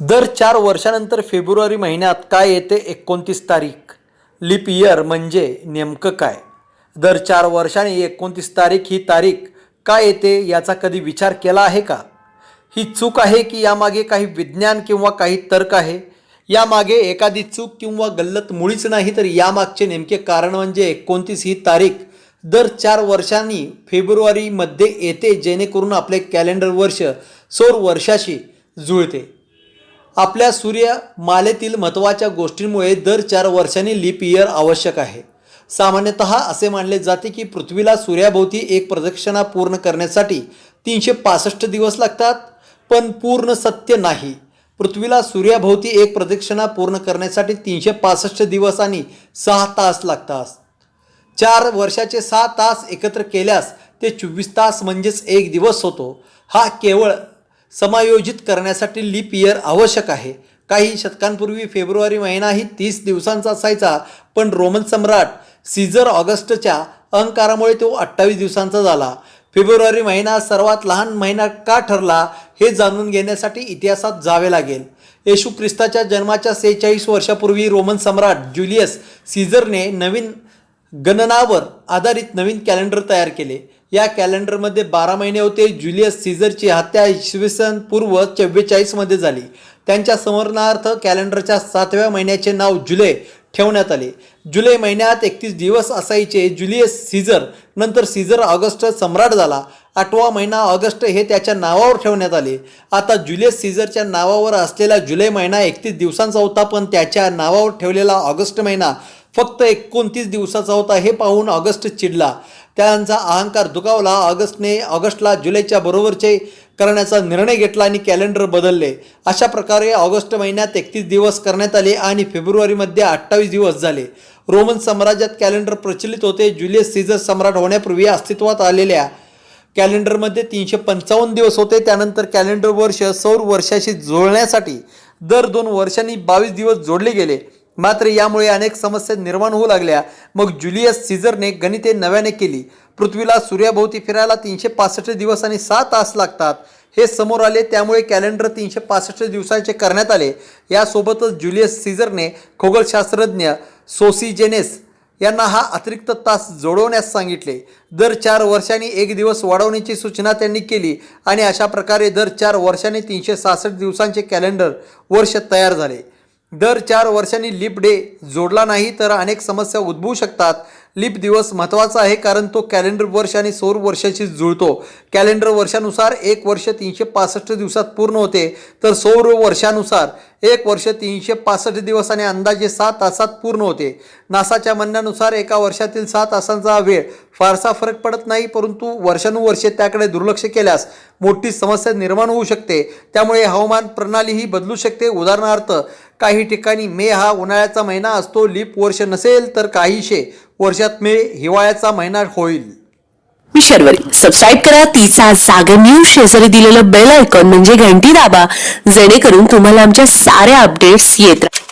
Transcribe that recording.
दर चार वर्षानंतर फेब्रुवारी महिन्यात काय येते एकोणतीस तारीख? लिप इयर म्हणजे नेमकं काय? दर चार वर्षांनी एकोणतीस तारीख ही तारीख काय येते याचा कधी विचार केला आहे का? ही चूक आहे की यामागे काही विज्ञान किंवा काही तर्क आहे? यामागे एखादी चूक किंवा गल्लत मुळीच नाही तर यामागचे नेमके कारण म्हणजे एकोणतीस ही तारीख दर चार वर्षांनी फेब्रुवारीमध्ये येते जेणेकरून आपले कॅलेंडर वर्ष सौर वर्षाशी जुळते. आपल्या सूर्य मालेतील महत्त्वाच्या गोष्टींमुळे दर चार वर्षांनी लीप इयर आवश्यक आहे. सामान्यतः असे मानले जाते की पृथ्वीला सूर्याभोवती एक प्रदक्षिणा पूर्ण करण्यासाठी तीनशे पासष्ट दिवस लागतात पण पूर्ण सत्य नाही. पृथ्वीला सूर्याभोवती एक प्रदक्षिणा पूर्ण करण्यासाठी तीनशे पासष्ट दिवस आणि सहा तास लागतात. चार वर्षाचे सहा तास एकत्र केल्यास ते चोवीस तास म्हणजेच एक दिवस होतो. हा केवळ समायोजित करण्यासाठी लीप इयर आवश्यक आहे. काही शतकांपूर्वी फेब्रुवारी महिनाही तीस दिवसांचा असायचा पण रोमन सम्राट सीझर ऑगस्टच्या अहंकारामुळे तो अठ्ठावीस दिवसांचा झाला. फेब्रुवारी महिना सर्वात लहान महिना का ठरला हे जाणून घेण्यासाठी इतिहासात जावे लागेल. येशू ख्रिस्ताच्या जन्माच्या सेहेचाळीस वर्षापूर्वी रोमन सम्राट ज्युलियस सीझरने नवीन गणनावर आधारित नवीन कॅलेंडर तयार केले. या कॅलेंडरमध्ये बारा महिने होते. ज्युलियस सीझरची हत्या इसवी सन पूर्व चव्वेचाळीसमध्ये झाली. त्यांच्या स्मरणार्थ कॅलेंडरच्या सातव्या महिन्याचे नाव जुलै ठेवण्यात आले. जुलै महिन्यात एकतीस दिवस असायचे. जुलियस सीझर नंतर सीझर ऑगस्ट सम्राट झाला. आठवा महिना ऑगस्ट हे त्याच्या नावावर ठेवण्यात आले. आता जुलियस सीझरच्या नावावर असलेला जुलै महिना एकतीस दिवसांचा होता पण त्याच्या नावावर ठेवलेला ऑगस्ट महिना फक्त एकोणतीस दिवसाचा होता हे पाहून ऑगस्ट चिडला. त्यांचा अहंकार दुखावला. ऑगस्टने ऑगस्टला जुलैच्या बरोबरचे करण्याचा निर्णय घेतला आणि कॅलेंडर बदलले. अशा प्रकारे ऑगस्ट महिन्यात एकतीस दिवस करण्यात आले आणि फेब्रुवारीमध्ये अठ्ठावीस दिवस झाले. रोमन साम्राज्यात कॅलेंडर प्रचलित होते. जुलियस सीझर सम्राट होण्यापूर्वी अस्तित्वात आलेल्या कॅलेंडरमध्ये तीनशे पंचावन्न दिवस होते. त्यानंतर कॅलेंडर वर्ष सौर वर्षाशी जुळण्यासाठी दर दोन वर्षांनी बावीस दिवस जोडले गेले. मात्र यामुळे अनेक समस्या निर्माण होऊ लागल्या. मग जुलियस सीझरने गणिते नव्याने केली. पृथ्वीला सूर्याभोवती फिरायला तीनशे पासष्ट दिवस आणि सहा तास लागतात. हे समोर आले त्यामुळे कॅलेंडर तीनशे पासष्ट दिवसांचे करण्यात आले. यासोबतच जुलियस सीझरने खगोलशास्त्रज्ञ सोसीजेनेस यांना हा अतिरिक्त तास जोडवण्यास सांगितले. दर चार वर्षांनी एक दिवस वाढवण्याची सूचना त्यांनी केली आणि अशा प्रकारे दर चार वर्षांनी तीनशे सहासष्ट दिवसांचे कॅलेंडर वर्ष तयार झाले. दर चार वर्षांनी लिप डे जोडला नाही तर अनेक समस्या उद्भवू शकतात. लिप दिवस महत्त्वाचा आहे कारण तो कॅलेंडर वर्ष आणि सौर वर्षाशी जुळतो. कॅलेंडर वर्षानुसार एक वर्ष तीनशे पासष्ट दिवसात पूर्ण होते. तर सौर वर्षानुसार एक वर्ष तीनशे पासष्ट दिवस आणि अंदाजे सहा तासात पूर्ण होते. नासाच्या म्हणण्यानुसार एका वर्षातील सहा तासांचा वेळ फारसा फरक पडत नाही परंतु वर्षानुवर्षे त्याकडे दुर्लक्ष केल्यास मोठी समस्या निर्माण होऊ शकते. त्यामुळे हवामान प्रणालीही बदलू शकते. उदाहरणार्थ काही ठिकाणी मे हा उन्हाळ्याचा महिना असतो लीप वर्ष नसेल तर काहीशे वर्षात मे हिवाळ्याचा महिना होईल. मी शर्वरी. सबस्क्राईब करा तिचा जागर न्यूज शेजारी दिलेलं बेल आयकॉन म्हणजे घंटी दाबा जेणेकरून तुम्हाला आमच्या साऱ्या अपडेट्स येत राहतील